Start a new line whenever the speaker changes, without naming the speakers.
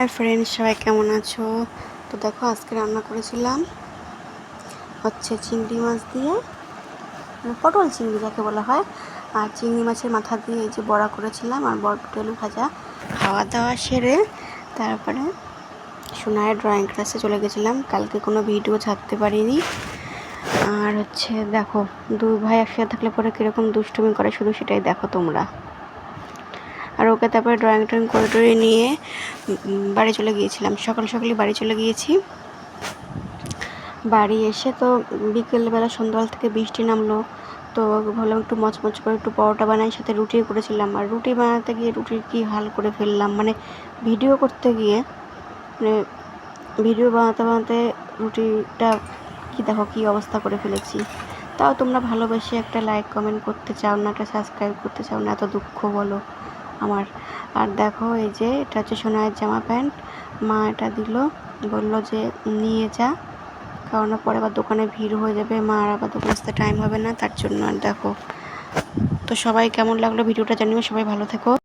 Hi friends সবাই কেমন আছো? তো দেখো, আজকে রান্না করেছিলাম হচ্ছে চিংড়ি মাছ দিয়ে পটল চিংড়ি যাকে বলা হয়। আর চিংড়ি মাছের মাথা দিয়ে এই যে বড়া করেছিলাম আর বরবটি আলু ভাজা খাওয়া দাওয়া সেরে তারপরে সোনায় ড্রয়িং ক্লাসে চলে গেছিলাম। কালকে কোনো ভিডিও ছাড়তে পারিনি। আর হচ্ছে দেখো, দুই ভাই একসাথে থাকলে পরে কীরকম দুষ্টুমি করে শুধু সেটাই দেখো তোমরা। আর ওকে তারপরে ড্রয়িং ট্রয়িং করে টরে নিয়ে বাড়ি চলে গিয়েছিলাম। সকাল সকালই বাড়ি চলে গিয়েছি। বাড়ি এসে তো বিকেলবেলা সন্ধ্যাবেলা থেকে বৃষ্টি নামলো। তো ভাবলাম একটু মচমচ করে একটু পরোটা বানাই, সাথে রুটি করেছিলাম। আর রুটি বানাতে গিয়ে রুটির কী হাল করে ফেললাম। মানে ভিডিও করতে গিয়ে মানে ভিডিও বানাতে বানাতে রুটিটা কি দেখো কী অবস্থা করে ফেলেছি। তাও তোমরা ভালোবেসে একটা লাইক কমেন্ট করতে চাও না, একটা সাবস্ক্রাইব করতে চাও না, এত দুঃখ বলো। আমার। আর দেখো, এই যে এটা হচ্ছে সোনায়ের জামা প্যান্ট। মা এটা দিল, বলল যে নিয়ে যা। কারণ পরে আবার দোকানে ভিড় হয়ে যাবে, মা আর আবার দোকানে আসতে টাইম হবে না, তার জন্য আর দেখো। তো সবাই কেমন লাগল ভিডিওটা জানিও, সবাই ভালো থেকো।